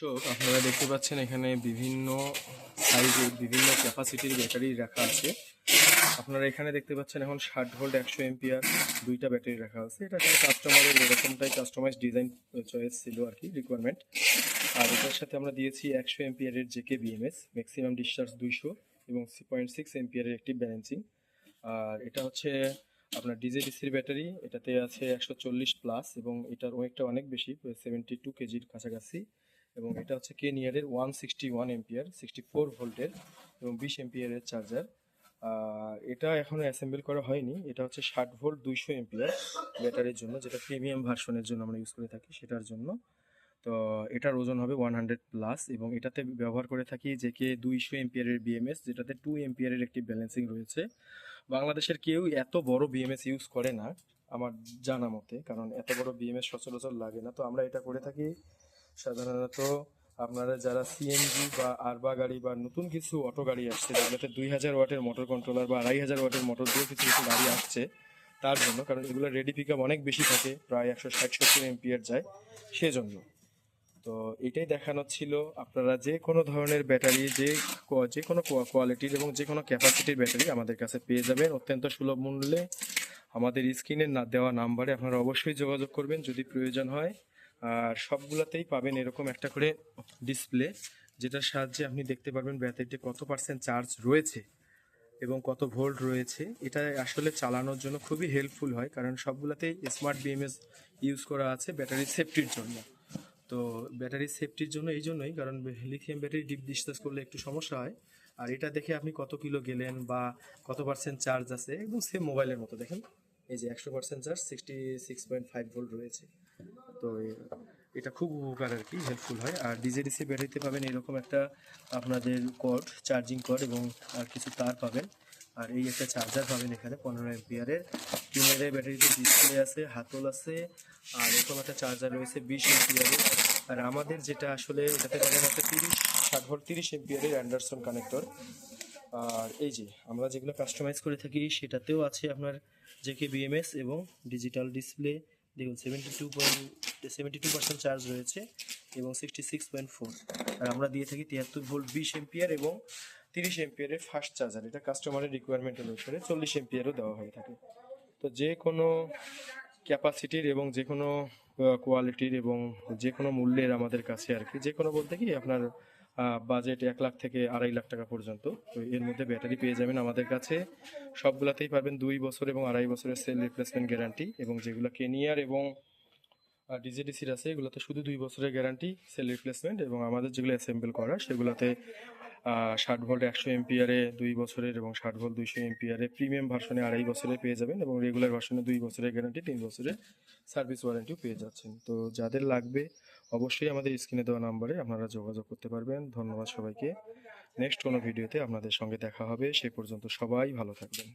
দর্শক, আপনারা দেখতে পাচ্ছেন এখানে বিভিন্ন সাইজের বিভিন্ন ক্যাপাসিটির ব্যাটারি রাখা আছে। আপনারা এখানে দেখতে পাচ্ছেন এখন ষাট ভোল্ট একশো এমপিআর দুইটা ব্যাটারি রাখা আছে। এটা কাস্টমারের এরকমটাই কাস্টমাইজ ডিজাইন চয়েস ছিল আর কি রিকোয়ারমেন্ট আর এটার সাথে আমরা দিয়েছি একশো এমপিআরের জেকে বিএমএস ম্যাক্সিমাম ডিসচার্জ দুইশো এবং পয়েন্ট সিক্স এমপিআরের একটি ব্যালেন্সিং আর এটা হচ্ছে আপনার ডিজেডিসির ব্যাটারি এটাতে আছে একশো চল্লিশ প্লাস এবং এটার ওয়েটটা অনেক বেশি সেভেন্টি টু কেজির কাছাকাছি। এবং এটা হচ্ছে কে নিয়ারের one sixty one ampere sixty four ভোল্টের এবং বিশ এমপিয়ারের চার্জার এটা এখনও অ্যাসেম্বল করা হয়নি। এটা হচ্ছে ষাট ভোল্ট দুইশো এমপিয়ার ব্যাটারির জন্য, যেটা প্রিমিয়াম ভার্সনের জন্য আমরা ইউজ করে থাকি সেটার জন্য। তো এটার ওজন হবে ওয়ান হান্ড্রেড প্লাস এবং এটাতে ব্যবহার করে থাকি যে কে দুইশো এমপিয়ারের বিএমএস যেটাতে টু এমপিয়ারের একটি ব্যালেন্সিং রয়েছে। বাংলাদেশের কেউ এত বড় বিএমএস ইউজ করে না, আমার জানা মতে, কারণ এত বড় বিএমএস সচরাচর লাগে না। তো আমরা এটা করে থাকি সাধারণত আপনারা যারা সিএনজি বা আরবা গাড়ি বা নতুন কিছু অটো গাড়ি আসছে, যেগুলোতে দুই হাজার ওয়াটের মোটর কন্ট্রোলার বা আড়াই হাজার ওয়াটের মোটর দিয়ে কিছু কিছু গাড়ি আসছে, তার জন্য, কারণ এগুলোর রেডি পিক অনেক বেশি থাকে, প্রায় একশো ষাট সত্তর এমপিয়ার যায়, সেজন্য। তো এটাই দেখানো ছিল আপনারা যে কোনো ধরনের ব্যাটারি, যে যে কোনো কোয়ালিটির এবং যে কোনো ক্যাপাসিটির ব্যাটারি আমাদের কাছে পেয়ে যাবেন। অত্যন্ত সুলভ মূল্যে আমাদের স্ক্রিনে না দেওয়া নাম্বারে আপনারা অবশ্যই যোগাযোগ করবেন, যদি প্রয়োজন হয়। আর সবগুলোতেই পাবেন এরকম একটা করে ডিসপ্লে যেটার সাহায্যে আপনি দেখতে পারবেন ব্যাটারিতে কত পার্সেন্ট চার্জ রয়েছে এবং কত ভোল্ট রয়েছে। এটা আসলে চালানোর জন্য খুবই হেল্পফুল হয়, কারণ সবগুলোতেই স্মার্ট বিএমএস ইউজ করা আছে ব্যাটারি সেফটির জন্য। তো ব্যাটারি সেফটির জন্য এই জন্যই, কারণ লিথিয়াম ব্যাটারি ডিপ ডিসচার্জ করলে একটু সমস্যা হয়। আর এটা দেখে আপনি কত কিলো গেলেন বা কত পার্সেন্ট চার্জ আছে, একদম সেম মোবাইলের মতো। দেখেন, এই যে একশো percent charge sixty six point five volt রয়েছে। তো এটা খুব উপকার আর কি হেল্পফুল হয়। আর ডিজেডিসি ব্যাটারিতে পাবেন এরকম একটা আপনাদের কর্ড চার্জিং কর্ড এবং আর কিছু তার পাবেন। আর এই একটা চার্জার পাবেন এখানে পনেরো এমপিয়ারের কিনারে ব্যাটারিতে ডিসপ্লে আছে, হাতল আছে, আর এরকম একটা চার্জার রয়েছে বিশ এমপিয়ারের আর আমাদের যেটা আসলে এটাতে পাবেন একটা তিরিশ, ষাট ভোল্ট তিরিশ এমপিয়ারের অ্যান্ডারসন কানেক্টর আর এই যে আমরা যেগুলো কাস্টমাইজ করে থাকি, সেটাতেও আছে আপনার জেকে বিএমএস এবং ডিজিটাল ডিসপ্লে দেখুন seventy two point seventy two percent charge রয়েছে এবং সিক্সটি সিক্স পয়েন্ট ফোর আর আমরা দিয়ে থাকি তিয়াত্তর ভোল্ট বিশ এমপিয়ার এবং তিরিশ এমপিয়ারের ফাস্ট চার্জার এটা কাস্টমারের রিকোয়ারমেন্ট অনুসারে চল্লিশ এমপিয়ারও দেওয়া হয়ে থাকে। তো যে কোনো ক্যাপাসিটির এবং যে কোনো কোয়ালিটির এবং যে কোনো মূল্যের আমাদের কাছে আর কি, যে কোনো বলতে কি আপনার বাজেট এক লাখ থেকে আড়াই লাখ টাকা পর্যন্ত। তো এর মধ্যে ব্যাটারি পেয়ে যাবেন আমাদের কাছে। সবগুলাতেই পাবেন দুই বছর এবং আড়াই বছরের সেল রিপ্লেসমেন্ট গ্যারান্টি এবং যেগুলো কেনিয়ার এবং ডিজিডিসির আছে, এগুলোতে শুধু দুই বছরের গ্যারান্টি সেল রিপ্লেসমেন্ট এবং আমাদের যেগুলো অ্যাসেম্বল করা সেগুলোতে ষাট ভোল্ট একশো এমপিয়ারে দুই বছরের এবং ষাট ভোল্ট দুইশো এমপিয়ারে প্রিমিয়াম ভার্সনে আড়াই বছরে পেয়ে যাবেন এবং রেগুলার ভার্সনে দুই বছরের গ্যারান্টি তিন বছরের সার্ভিস ওয়ারেন্টিও পেয়ে যাচ্ছেন। তো যাদের লাগবে, অবশ্যই আমাদের স্ক্রিনে দেওয়া নাম্বারে আপনারা যোগাযোগ করতে পারবেন। ধন্যবাদ সবাইকে। নেক্সট কোনো ভিডিওতে আপনাদের সঙ্গে দেখা হবে। সে পর্যন্ত সবাই ভালো থাকবেন।